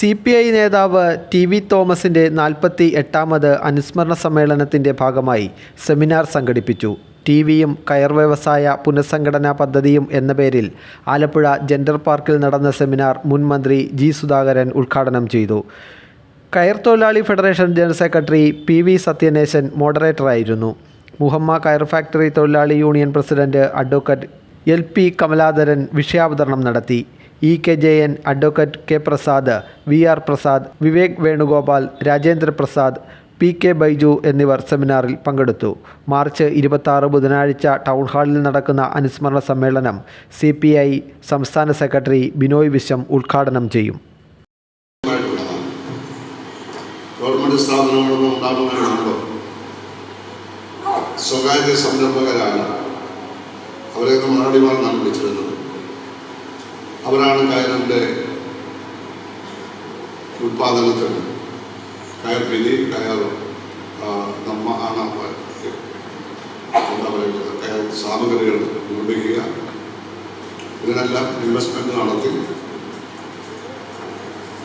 C P I നേതാവ് T V തോമസിന്റെ നാൽപ്പത്തി എട്ടാമത് അനുസ്മരണ സമ്മേളനത്തിന്റെ ഭാഗമായി സെമിനാർ സംഘടിപ്പിച്ചു. ടി വിയും കയർ വ്യവസായ പുനഃസംഘടനാ പദ്ധതിയും എന്ന പേരിൽ ആലപ്പുഴ ജെൻഡർ പാർക്കിൽ നടന്ന സെമിനാർ മുൻ മന്ത്രി ജി സുധാകരൻ ഉദ്ഘാടനം ചെയ്തു. കയർ തൊഴിലാളി federation general secretary P V Sathyaneshan മോഡറേറ്ററായിരുന്നു. Muhamma കയർ ഫാക്ടറി തൊഴിലാളി union president advocate L P Kamaladharan വിഷയാവതരണം നടത്തി. E K Jayan advocate K Prasad V R Prasad Vivek Venugopal Rajendra Prasad P K Baiju എന്നിവർ സെമിനാറിൽ പങ്കെടുത്തു. മാർച്ച് ഇരുപത്തി ബുധനാഴ്ച ടൗൺ ഹാളിൽ നടക്കുന്ന അനുസ്മരണ സമ്മേളനം സി പി ഐ സംസ്ഥാന സെക്രട്ടറി ബിനോയ് വിശ്വം ഉദ്ഘാടനം ചെയ്യും. ഗവൺമെന്റ് സ്ഥാപനങ്ങളൊന്നും ഉണ്ടാകുന്നതിന് മുമ്പ് സ്വകാര്യ സംരംഭകരാണ് അവരെയൊക്കെ മറുപടിമാർ നാം വിളിച്ചിരുന്നത്. അവരാണ് കയറിന്റെ ഉൽപാദനത്തിന് കയർ വിധി കയർ നമ്മ ആണ് എന്താ പറയുക കയർ സാമഗ്രികൾ നിർമ്മിക്കുക. ഇതിനെല്ലാം ഇൻവെസ്റ്റ്മെന്റ് നടത്തി.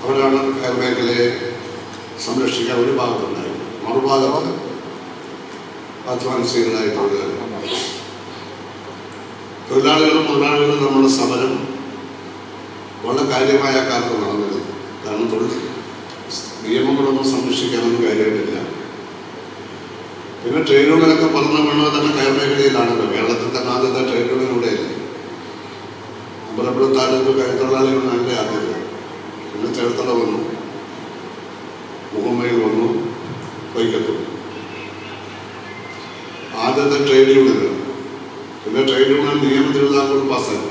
അവരാണ് കയർ മേഖലയെ സംരക്ഷിക്കാൻ ഒരു ഭാഗത്തുണ്ടായിരുന്നു മറുഭാഗത്ത് അധ്വാനിച്ചതായിട്ടുള്ള തൊഴിലാളികളും മുതലാളികളും നമ്മുടെ സമരം കാര്യമായ കാലത്ത് നടന്നിരുന്നു കാരണം തൊഴിൽ നിയമങ്ങളൊന്നും സംരക്ഷിക്കാനൊന്നും കാര്യമായിട്ടില്ല. പിന്നെ ട്രെയിനുകളൊക്കെ പറഞ്ഞു വീണത് തന്നെ കയർമേഖലയിലാണല്ലോ കേരളത്തിൽ തന്നെ ആദ്യത്തെ ട്രെയിനുകളിലൂടെയല്ലേ അമ്പലപ്പുഴ താലൂക്ക് കയർത്തൊഴിലാളികൾ നല്ല ആദ്യത്തെ പിന്നെ ചേർത്തല വന്നു. മുഹമ്മയിൽ വന്നു. വൈക്കത്തു ആദ്യത്തെ ട്രേഡ് യൂണിയൻ പിന്നെ ട്രേഡ് യൂണിയൻ നിയമത്തിലുള്ള പാസ്സായി